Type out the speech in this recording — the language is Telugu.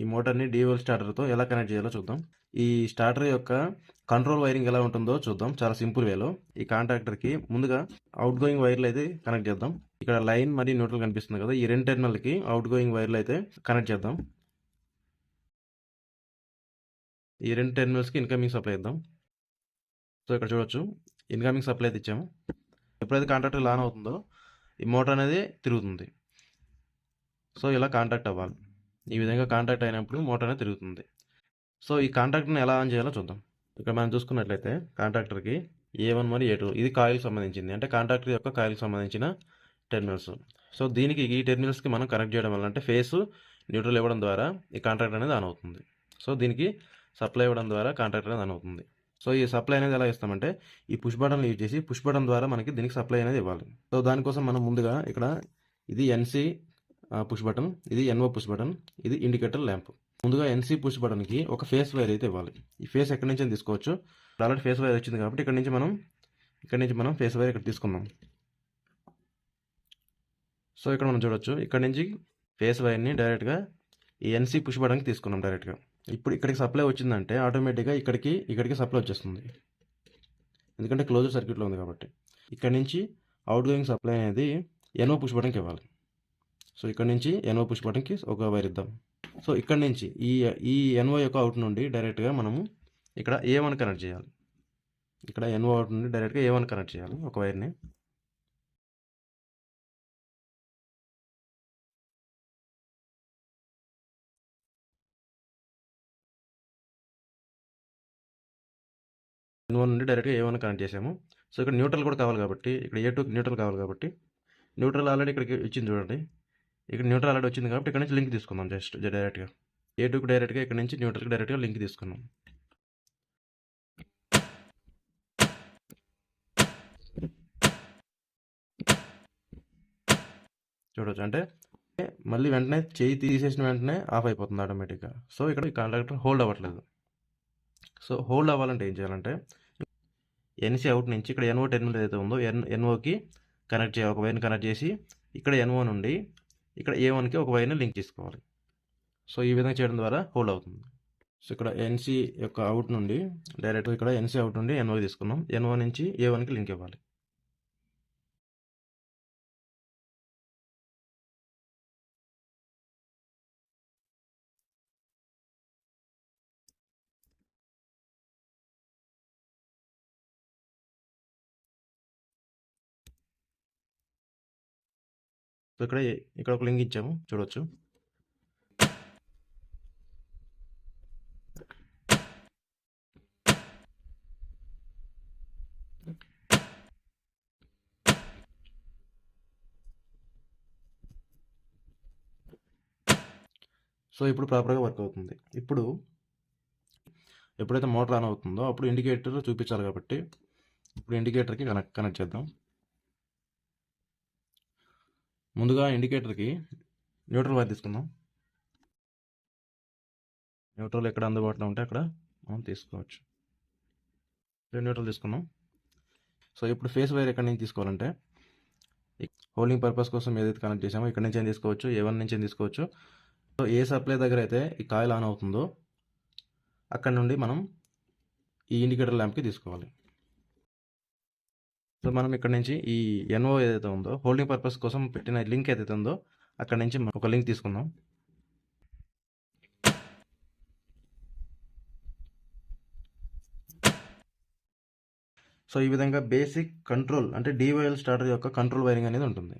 ఈ మోటార్ని డీవెల్ స్టార్టర్తో ఎలా కనెక్ట్ చేయాలో చూద్దాం. ఈ స్టార్టర్ యొక్క కంట్రోల్ వైరింగ్ ఎలా ఉంటుందో చూద్దాం. చాలా సింపుల్ వేలో ఈ కాంట్రాక్టర్కి ముందుగా అవుట్ గోయింగ్ వైర్లు అయితే కనెక్ట్ చేద్దాం. ఇక్కడ లైన్ మరియు న్యూట్రల్ కనిపిస్తుంది కదా. ఈ రెండు టెర్మినల్కి అవుట్ గోయింగ్ వైర్లు అయితే కనెక్ట్ చేద్దాం. ఈ రెండు టెర్మినల్స్కి ఇన్కమింగ్ సప్లై ఇద్దాం. సో ఇక్కడ చూడొచ్చు. ఇన్కమింగ్ సప్లై అయితే ఇచ్చాము. ఎప్పుడైతే కాంట్రాక్టర్ లాన్ అవుతుందో ఈ మోటార్ అనేది తిరుగుతుంది. సో ఇలా కాంటాక్ట్ అవ్వాలి. ఈ విధంగా కాంటాక్ట్ అయినప్పుడు మోటార్ అనేది తిరుగుతుంది. సో ఈ కాంటాక్ట్ని ఎలా ఆన్ చేయాలో చూద్దాం. ఇక్కడ మనం చూసుకున్నట్లయితే కాంట్రాక్టర్కి ఏ వన్ మరియు ఏ టూ ఇది కాయిల్కి సంబంధించింది. అంటే కాంట్రాక్టర్ యొక్క కాయిల్కి సంబంధించిన టెర్మినల్స్. సో దీనికి ఈ టెర్మినల్స్కి మనం కనెక్ట్ చేయడం వల్ల అంటే ఫేస్ న్యూట్రల్ ఇవ్వడం ద్వారా ఈ కాంట్రాక్ట్ అనేది ఆన్ అవుతుంది. సో దీనికి సప్లై ఇవ్వడం ద్వారా కాంట్రాక్ట్ అనేది ఆన్ అవుతుంది. సో ఈ సప్లై అనేది ఎలా ఇస్తామంటే ఈ పుష్ బటన్ యూజ్ చేసి పుష్ బటన్ ద్వారా మనకి దీనికి సప్లై అనేది ఇవ్వాలి. సో దానికోసం మనం ముందుగా ఇక్కడ ఇది ఎన్సి పుష్ బటన్ ఇది ఎన్ఓ పుష్ బటన్ ఇది ఇండికేటర్ ల్యాంప్ ముందుగా ఎన్సీ పుష్ బటన్కి ఒక ఫేస్ వైర్ అయితే ఇవ్వాలి. ఈ ఫేస్ ఎక్కడి నుంచి తీసుకోవచ్చు. ఆల్రెడీ ఫేస్ వైర్ వచ్చింది కాబట్టి ఇక్కడ నుంచి మనం ఇక్కడ నుంచి మనం ఫేస్ వైర్ ఇక్కడ తీసుకుందాం. సో ఇక్కడ మనం చూడొచ్చు. ఇక్కడ నుంచి ఫేస్ వైర్ని డైరెక్ట్గా ఈ ఎన్సీ పుష్ బటన్కి తీసుకున్నాం డైరెక్ట్గా ఇప్పుడు ఇక్కడికి సప్లై వచ్చిందంటే ఆటోమేటిక్గా ఇక్కడికి ఇక్కడికి సప్లై వచ్చేస్తుంది. ఎందుకంటే క్లోజ్ సర్క్యూట్లో ఉంది కాబట్టి. ఇక్కడ నుంచి అవుట్ గోయింగ్ సప్లై అనేది ఎన్ఓ పుష్ బటన్కి ఇవ్వాలి. సో ఇక్కడ నుంచి ఎన్ఓ పుష్ బటన్కి ఒక వైర్ ఇద్దాం. సో ఇక్కడ నుంచి ఈ ఈ ఎన్ఓ యొక్క అవుట్ నుండి డైరెక్ట్గా మనము ఇక్కడ ఏ వన్ కనెక్ట్ చేయాలి. ఇక్కడ ఎన్ఓ అవుట్ నుండి డైరెక్ట్గా ఏ వన్ కనెక్ట్ చేయాలి ఒక వైర్ని. ఎన్ వన్ నుండి డైరెక్ట్గా ఏ వన్ కనెక్ట్ చేసాము. సో ఇక్కడ న్యూట్రల్ కూడా కావాలి కాబట్టి ఇక్కడ ఏ టూ న్యూట్రల్ కావాలి కాబట్టి న్యూట్రల్ ఆల్రెడీ ఇక్కడికి ఇచ్చింది చూడండి. ఇక్కడ న్యూట్రల్ ఆల్రెడీ వచ్చింది కాబట్టి ఇక్కడ నుంచి లింక్ తీసుకుందాం జస్ట్ డైరెక్ట్గా ఏ టూకి డైరెక్ట్గా ఇక్కడ నుంచి న్యూట్రల్కి డైరెక్ట్గా లింక్ తీసుకున్నాం చూడవచ్చు అంటే మళ్ళీ వెంటనే చేయి తీసేసిన వెంటనే ఆఫ్ అయిపోతుంది ఆటోమేటిక్గా సో ఇక్కడ ఈ కాంట్రాక్టర్ హోల్డ్ అవ్వట్లేదు. సో హోల్డ్ అవ్వాలంటే ఏం చేయాలంటే ఎన్సీ అవుట్ నుంచి ఇక్కడ ఎన్ఓ టెర్మినల్ ఏదైతే ఉందో ఎన్ ఎన్ఓకి కనెక్ట్ చేయ ఒక వైర్ని కనెక్ట్ చేసి ఇక్కడ ఎన్ఓ నుండి ఇక్కడ ఏ వన్కి ఒక వైర్ని లింక్ చేసుకోవాలి. సో ఈ విధంగా చేయడం ద్వారా హోల్డ్ అవుతుంది. సో ఇక్కడ ఎన్సీ యొక్క అవుట్ నుండి డైరెక్ట్ ఇక్కడ ఎన్సీ అవుట్ నుండి ఎన్ఓ తీసుకున్నాం. ఎన్ఓ నుంచి ఏ వన్కి లింక్ ఇవ్వాలి. సో ఇక్కడ ఇక్కడ ఒక లింక్ ఇచ్చాము. చూడొచ్చు. సో ఇప్పుడు ప్రాపర్గా వర్క్ అవుతుంది. ఇప్పుడు ఎప్పుడైతే మోటార్ ఆన్ అవుతుందో అప్పుడు ఇండికేటర్ చూపించాలి కాబట్టి ఇప్పుడు ఇండికేటర్కి కనెక్ట్ కనెక్ట్ చేద్దాం. ముందుగా ఇండికేటర్కి న్యూట్రల్ వైర్ తీసుకుందాం. న్యూట్రల్ ఎక్కడ అందుబాటులో ఉంటే అక్కడ మనం తీసుకోవచ్చు. న్యూట్రల్ తీసుకున్నాం సో ఇప్పుడు ఫేస్ వైర్ ఎక్కడి నుంచి తీసుకోవాలంటే హోల్డింగ్ పర్పస్ కోసం ఏదైతే కనెక్ట్ చేసామో ఇక్కడ నుంచి ఏం తీసుకోవచ్చు ఏ వన్ నుంచి ఏం తీసుకోవచ్చు. సో ఏ సప్లై దగ్గర అయితే ఈ కాయిల్ ఆన్ అవుతుందో అక్కడ నుండి మనం ఈ ఇండికేటర్ ల్యాంప్కి తీసుకోవాలి. సో మనం ఇక్కడ నుంచి ఈ ఎన్ఓ ఏదైతే ఉందో హోల్డింగ్ పర్పస్ కోసం పెట్టిన లింక్ ఏదైతే ఉందో అక్కడ నుంచి ఒక లింక్ తీసుకుందాం. సో ఈ విధంగా బేసిక్ కంట్రోల్ అంటే డివైఎల్ స్టార్టర్ యొక్క కంట్రోల్ వైరింగ్ అనేది ఉంటుంది.